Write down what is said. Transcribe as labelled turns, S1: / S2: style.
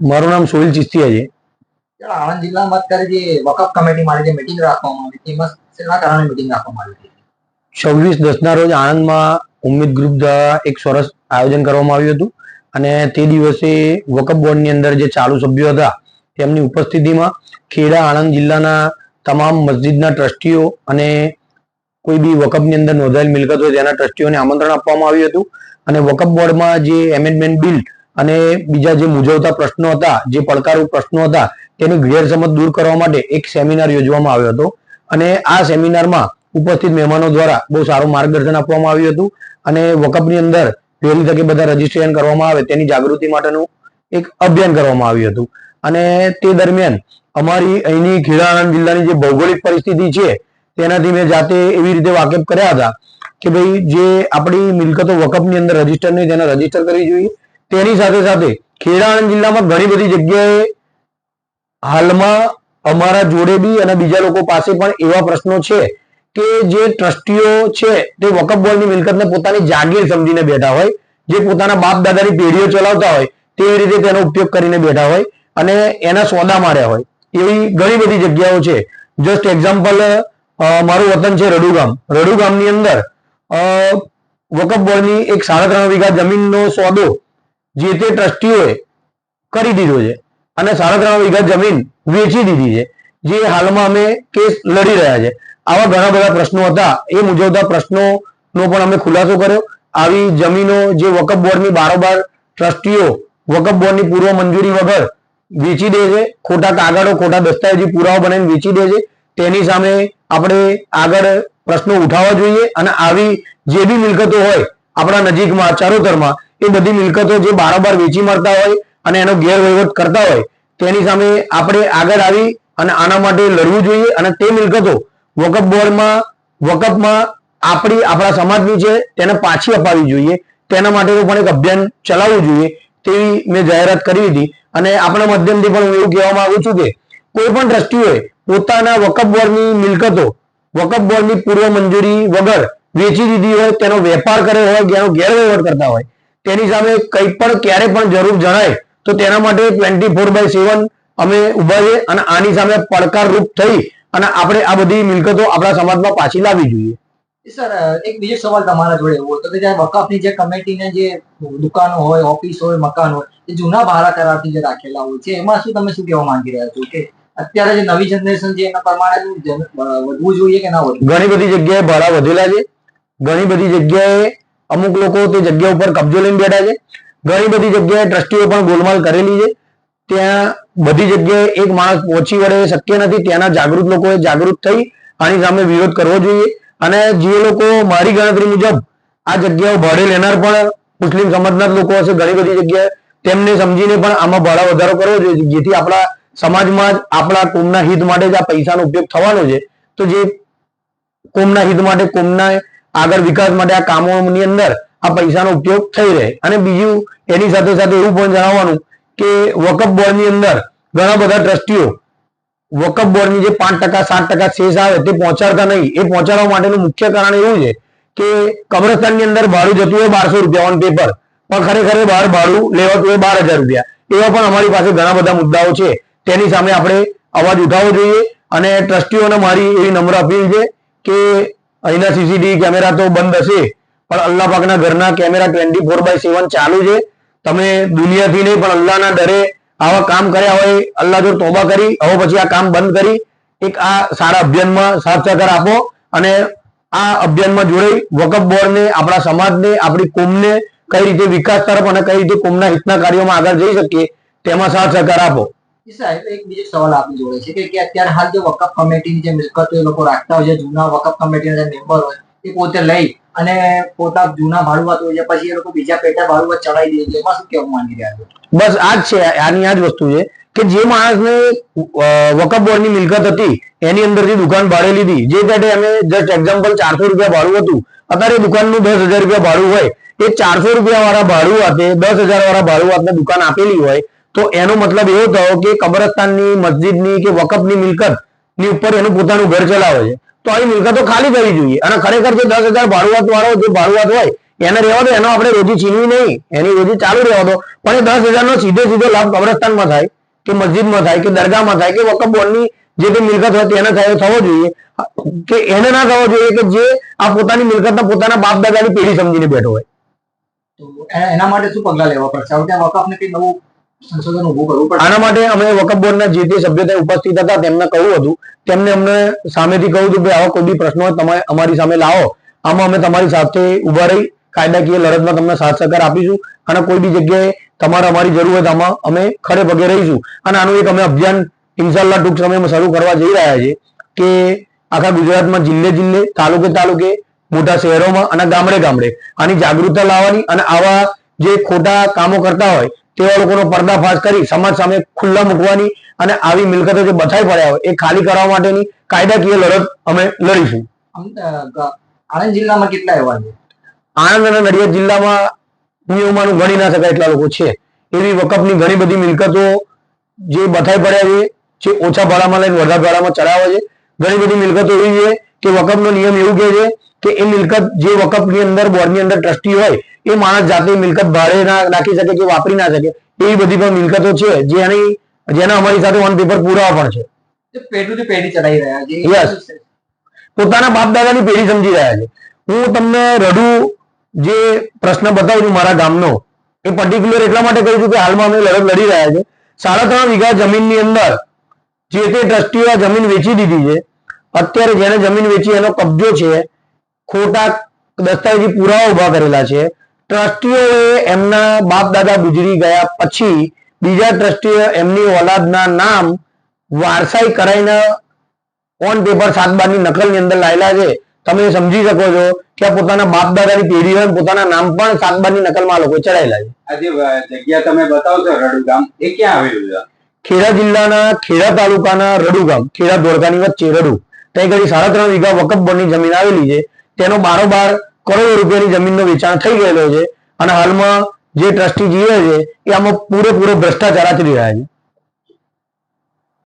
S1: મારું નામ સોહિલ ચિસ્તિયા છે.
S2: આણંદ જિલ્લામાં અત્યારે જે વકફ કમિટી માટે જે મિટિંગ રાખવામાં આવી તેમાં શેના કારણે મિટિંગ રાખવામાં આવી
S1: છવ્વીસ દસના રોજ આણંદમાં ઉમ્મીદ ગ્રુપ દ્વારા એક સરસ આયોજન કરવામાં આવ્યું હતું અને તે દિવસે વકફ બોર્ડની અંદર જે ચાલુ સભ્યો હતા તેમની ઉપસ્થિતિમાં ખેડા આણંદ જિલ્લાના તમામ મસ્જિદના ટ્રસ્ટીઓ અને કોઈ બી વકફની અંદર નોંધાયેલ મિલકત હોય તેના ટ્રસ્ટીઓને આમંત્રણ આપવામાં આવ્યું હતું. અને વકફ બોર્ડમાં જે એમેન્ડમેન્ટ બિલ અને બીજા જે મૂંઝવતા પ્રશ્નો હતા, જે પડકારરૂપ પ્રશ્નો હતા, તેની ગેરસમજ દૂર કરવા માટે એક સેમિનાર યોજવામાં આવ્યો હતો. અને આ સેમિનારમાં ઉપસ્થિત મહેમાનો દ્વારા બહુ સારું માર્ગદર્શન આપવામાં આવ્યું હતું. અને વકફની અંદર વહેલી તકે બધા રજીસ્ટ્રેશન કરવામાં આવે તેની જાગૃતિ માટેનું એક અભિયાન કરવામાં આવ્યું હતું. અને તે દરમિયાન અમારી અહીંની ખેડા જિલ્લાની જે ભૌગોલિક પરિસ્થિતિ છે, તેનાથી મેં જાતે એવી રીતે વાકેફ કર્યા હતા કે ભાઈ જે આપણી મિલકતો વકફની અંદર રજિસ્ટર નહીં, તેને રજિસ્ટર કરવી જોઈએ. તેની સાથે સાથે ખેડા આણંદ જિલ્લામાં ઘણી બધી જગ્યાએ હાલમાં અમારા જોડે બી અને બીજા લોકો પાસે પણ એવા પ્રશ્નો છે કે જે ટ્રસ્ટીઓ છે તે વકફ બોર્ડની મિલકતને પોતાની જાગીર સમજીને બેઠા હોય, જે પોતાના બાપ દાદાની પેઢીઓ ચલાવતા હોય, તે રીતે તેનો ઉપયોગ કરીને બેઠા હોય અને એના સોદા માર્યા હોય. એવી ઘણી બધી જગ્યાઓ છે. જસ્ટ એક્ઝામ્પલ મારું વતન છે રડુગામ. રડુગામની અંદર વકફ બોર્ડની એક સાડા ત્રણ વીઘા જમીનનો સોદો જે તે ટ્રસ્ટીઓએ કરી દીધો છે. અને સાડા ત્રણ વીઘા જમીન વેચી દીધી છે. જે હાલમાં અમે કેસ લડી રહ્યા છે. આવા ઘણા બધા પ્રશ્નો હતા. એ મુજબના પ્રશ્નોનો પણ અમે ખુલાસો કર્યો. આવી જમીનો જે વકફ બોર્ડની બારોબાર ટ્રસ્ટીઓ વકફ બોર્ડની પૂર્વ મંજૂરી વગર વેચી દે છે. ખોટા કાગળો, ખોટા દસ્તાવેજી, પુરાવા બનાવીને વેચી દે છે. તેની સામે આપણે આગળ પ્રશ્નો ઉઠાવવા જોઈએ. અને આવી જે બી મિલકતો હોય આપણા નજીકમાં, ચરોતરમાં એ બધી મિલકતો જે બારોબાર વેચી મળતા હોય અને એનો ગેરવહીવટ કરતા હોય, તેની સામે આપણે આગળ આવી અને આના માટે લડવું જોઈએ અને તે મિલકતો વકફ બોર્ડમાં વકફમાં આપણી, આપણા સમાજની છે, તેને પાછી અપાવી જોઈએ. તેના માટેનું પણ એક અભિયાન ચલાવવું જોઈએ તેવી મેં જાહેરાત કરી હતી અને આપણા માધ્યમથી પણ હું એવું કહેવા માંગુ છું કે કોઈ પણ ટ્રસ્ટીઓએ પોતાના વકફ બોર્ડની મિલકતો વકફ બોર્ડની પૂર્વ મંજૂરી વગર વેચી દીધી હોય, તેનો વેપાર કર્યો હોય કે એનો ગેરવહીવટ કરતા હોય તેની સામે કંઈ પણ ક્યારે પણ જરૂર જણાય તો તેના માટે ટ્વેન્ટી ફોર બાય સેવન અમે ઊભા છે અને આની સામે પડકારરૂપ થઈ અને આપણે આ બધી મિલકતો આપણા સમાજમાં પાછી લાવવી જોઈએ.
S2: સર એક બીજો સવાલ તમારા જોડે એવો હતો કે જ્યારે વકફની જે કમિટીને જે દુકાનો હોય ઓફિસ હોય મકાન હોય એ જૂના ભાડા કરારથી જે રાખેલા હોય છે એમાં શું તમે શું કહેવા માંગી રહ્યા છો કે અત્યારે જે નવી જનરેશન છે એના પ્રમાણે વધવું જોઈએ કે ના વધવું
S1: ઘણી બધી જગ્યાએ ભાડા વધેલા છે. ઘણી બધી જગ્યાએ અમુક લોકો તે જગ્યા ઉપર કબજો લઈને બેઠા છે. ઘણી બધી જગ્યાએ ટ્રસ્ટીઓ પણ ગોલમાલ કરેલી છે. ત્યાં બધી જગ્યાએ એક માણસ પહોંચી વળે શક્ય નથી, ત્યાંના જાગૃત લોકોએ જાગૃત થઈ આની સામે વિરોધ કરવો જોઈએ. અને જે લોકો મારી ગણતરી મુજબ આ જગ્યાઓ ભાડે લેનાર પણ મુસ્લિમ સમાજના લોકો હશે, ઘણી બધી જગ્યાએ તેમને સમજીને પણ આમાં ભાડા વધારો કરવો જોઈએ. જેથી આપણા સમાજમાં જ આપણા કોમના હિત માટે જ આ પૈસાનો ઉપયોગ થવાનો છે. તો જે કોમના હિત માટે કોમના આગળ વિકાસ માટે આ કામોની અંદર આ પૈસાનો ઉપયોગ થઈ રહે. અને બીજું, એની સાથે સાથે એવું પણ જણાવવાનું કે વકફ બોર્ડની અંદર ઘણા બધા ટ્રસ્ટીઓ વકફ બોર્ડની જે પાંચ ટકા, સાત ટકા શેષ આવે તે પહોંચાડતા નહીં. એ પહોંચાડવા માટેનું મુખ્ય કારણ એવું છે કે કબ્રસ્તાનની અંદર ભાડું જતું હોય બારસો રૂપિયા ઓન પેપર પણ ખરેખર બહાર ભાડું લેવાતું હોય બાર હજાર રૂપિયા. એવા પણ અમારી પાસે ઘણા બધા મુદ્દાઓ છે. તેની સામે આપણે અવાજ ઉઠાવવો જોઈએ અને ટ્રસ્ટીઓને મારી એવી નમ્ર અપીલ છે કે અહીંના સીસીટીવી કેમેરા તો બંધ હશે, પણ અલ્લાહ પાકના ઘરના camera twenty four by seven ચાલુ છે. તમે દુનિયાથી નહીં, પણ અલ્લાહના ડરે આવા કામ કર્યા હોય, અલ્લાહ જો તોબા કરી, હવે પછી આ કામ બંધ કરી. એક આ સારા અભિયાનમાં સાથ સહકાર આપો અને આ અભિયાનમાં જોડાઈ વકફ બોર્ડને, આપણા સમાજને, આપણી કોમને કઈ રીતે વિકાસ તરફ અને કઈ રીતે કોમના હિતના કાર્યોમાં આગળ જઈ શકીએ, તેમાં સાથ સહકાર આપો.
S2: સાહેબ એક બીજો સવાલ આપની જોડે છે કે- અત્યારે હાલ જે વકફ કમિટીની જે મિલકતો એ લોકો રાખતા હોય છે, જૂના વકફ કમિટીના જે મેમ્બર હોય, એ પોતે લઈ અને પોતા જૂના ભાડુઆત હોય છે, પછી એ લોકો બીજા પેટા ભાડુઆત ચડાવી દે છે. એમાં શું કેવું માંગી રહ્યા છે
S1: બસ આ જ છે, આની આ જ વસ્તુ છે કે જે માણસને વકફ બોર્ડની મિલકત હતી, એની અંદરથી દુકાન ભાડે લીધી. જે પેટે અમે જસ્ટ એક્ઝામ્પલ ચારસો રૂપિયા ભાડું હતું, અત્યારે દુકાનનું દસ હજાર રૂપિયા ભાડું હોય. એ ચારસો રૂપિયા વાળા ભાડું હાથે દસ હજાર વાળા ભાડું હાથને દુકાન આપેલી હોય તો એનો મતલબ એવો થયો કે કબ્રસ્તાનની મસ્જિદની કે વકફની મિલકતની ઉપર એનું પોતાનું ઘર ચલાવે છે. તો આવી મિલકતો ખાલી કરવી જોઈએ. અને ખરેખર જે દસ હજાર ભાડુઆત વાળો જે ભાડુઆત હોય, એને રહેવા દો, એનો આપણે રોજી છીનવી નહીં. એની રોજી ચાલુ રહેવા દો. પણ એ દસ હજારનો સીધે સીધો લાભ કબ્રસ્તાનમાં થાય, કે મસ્જિદમાં થાય, કે દરગાહમાં થાય, કે વકફ બોર્ડની જે તે મિલકત હોય તેને થાય, થવો જોઈએ. કે એને ના થવો જોઈએ કે જે આ પોતાની મિલકતના પોતાના બાપ દાદાની પેઢી સમજીને બેઠો હોય.
S2: એના માટે શું પગલા લેવા પડશે? વકફને કઈ નવું સંશોધન ઉભું કરવું પડશે
S1: આના માટે અમે વકફ બોર્ડના જે તે સભ્યો ઉપસ્થિત હતા તેમને કહ્યું હતું. તેમને અમને સામેથી કહ્યું હતું કે આવા કોઈ બી પ્રશ્નો તમે અમારી સામે લાવો. આમાં અમે તમારી સાથે ઊભા રહી કાયદાકીય લડતમાં તમને સાથ સહકાર આપીશું અને કોઈ બી જગ્યાએ તમારે અમારી જરૂર હોય તો આમાં અમે ખડે પગે રહીશું. અને આનું એક અમે અભિયાન ઇન્શાલ્લા ટૂંક સમયમાં શરૂ કરવા જઈ રહ્યા છે કે આખા ગુજરાતમાં જિલ્લે જિલ્લે તાલુકે તાલુકે મોટા શહેરોમાં અને ગામડે ગામડે આની જાગૃતતા લાવવાની અને આવા જે ખોટા કામો કરતા હોય તેવા લોકોનો પર્દાફાશ કરી સમાજ સામે ખુલ્લા મૂકવાની અને આવી મિલકતો જે બચાવી પડ્યા હોય એ ખાલી કરવા માટેની કાયદાકીય લડત અમે લડીશું.
S2: આણંદ જિલ્લામાં કેટલા એવા છે?
S1: આણંદ અને નડિયાદ જિલ્લામાં નિયમોનું ગણી ના શકાય એટલા લોકો છે. એવી વકફની ઘણી બધી મિલકતો જે બથાઈ પડ્યા છે જે ઓછા ભાડામાં લઈને વધારે ભાડામાં ચડાવે છે. ઘણી બધી મિલકતો એવી છે કે વકફનો નિયમ એવું કહે છે કે એ મિલકત જે વકફની અંદર બોર્ડની અંદર ટ્રસ્ટી હોય એ માણસ જાતે મિલકત ભાડે ના નાખી શકે કે વાપરી ના શકે. એવી બધી પણ મિલકતો છે જેની જેના અમારી સાથે ઓન પેપર પુરાવા પણ છે.
S2: પેઢી રહ્યા.
S1: પોતાના બાપ દાદાની પેઢી સમજી રહ્યા છે. હું તમને રડુ જે પ્રશ્ન બતાવું છું મારા ગામનો એ પર્ટિક્યુલર એટલા માટે કહ્યું છું કે હાલમાં અમે લડત લડી રહ્યા છે. સાડા ત્રણ વીઘા જમીનની અંદર જે તે ટ્રસ્ટીઓ આ જમીન વેચી દીધી છે અત્યારે જેને જમીન વેચી એનો કબજો છે ખોટા દસ્તાવેજી પુરાવા ઊભા કરેલા છે. ટ્રસ્ટીઓએ એમના બાપ દાદા ગુજરી ગયા પછી બીજા ટ્રસ્ટીઓ એમની ઓલાદના નામ વારસાઈ કરાઈને ઓન પેપર સાત બારની નકલની અંદર લાયેલા છે. તમે સમજી શકો છો કે આ પોતાના બાપ દાદાની પેઢી હોય પોતાના નામ પણ સાત બારની નકલમાં લોકો ચડાયેલા છે.
S3: આ જે જગ્યા તમે બતાવો છો રડુ ગામ એ ક્યાં આવેલું છે?
S1: ખેડા જિલ્લાના ખેડા તાલુકાના રડુ ગામ ખેડા ધોળકાની વચ્ચે રડુ. ત્યાં ઘડી સાડા ત્રણ વીઘા વકફ બોર્ડની જમીન આવેલી છે. તેનો બારોબાર કરોડો રૂપિયાની જમીનનો વેચાણ થઈ ગયેલો છે અને હાલમાં જે ટ્રસ્ટી જીવે છે, એ આમાં પૂરેપૂરો ભ્રષ્ટાચાર આચરી રહ્યા છે.